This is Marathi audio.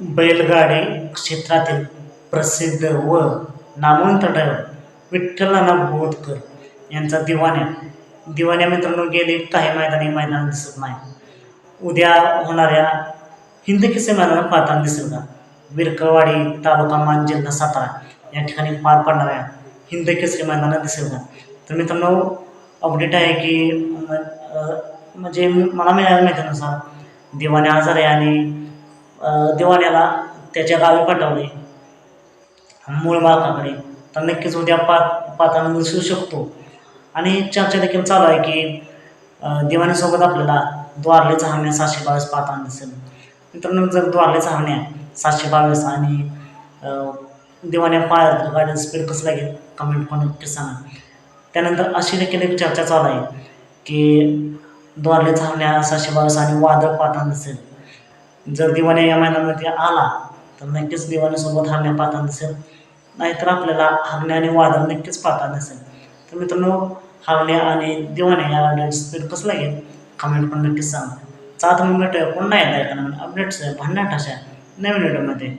बैलगाडी क्षेत्रातील प्रसिद्ध व नामवंत ड्रायव्हर विठ्ठलाना बोधकर यांचा दिवाण्या दिवाण्या मित्रांनो गेले काही मैदानी मैदान दिसत नाही. उद्या होणाऱ्या हिंद किस्से मैदानात पाहताना दिसेल का? विरकवाडी तालुका मान जिल्हा सातारा या ठिकाणी पार पडणाऱ्या हिंद केसरी मैदानात दिसेल का? तर मित्रांनो अपडेट आहे की म्हणजे मला मिळाल्या माहितीनुसार दिवाणी आजार आहे आणि दिवाण्याला त्याच्या गावी पाठवले. मूळ मालकाकडे तर नक्कीच उद्या पात पाताना दिसू शकतो. आणि चर्चा देखील चालू आहे की दिवाणीसोबत आपल्याला द्वारले चहाण्या सातशे बावीस पाहताना दिसेल. मित्रांनो जर द्वारले चहाण्या सातशे बावीस आणि दिवाण्या पाहिलं तर स्पीड कसं लागेल कमेंट पण नक्की सांगा. त्यानंतर अशी देखील एक चर्चा चालू आहे की द्वारले चहाण्या सातशे बावीस आणि वादळ पाहताना दिसेल. जर दिवाण्या या मैदानामध्ये आला तर नक्कीच दिवाण्यासोबत हरण्या पाहताना दिसेल. नाहीतर आपल्याला हरण्या आणि वादळ नक्कीच पाहताना दिसेल. तर मित्रांनो हरण्या आणि दिवाण्या या गाडीचं स्पीड कसं लागेल कमेंट पण नक्कीच सांगा. चालतं मग भेटूया पुन्हा एकदा एका नवीन अपडेट्स भांडणाट अशा नवीन व्हिडिओमध्ये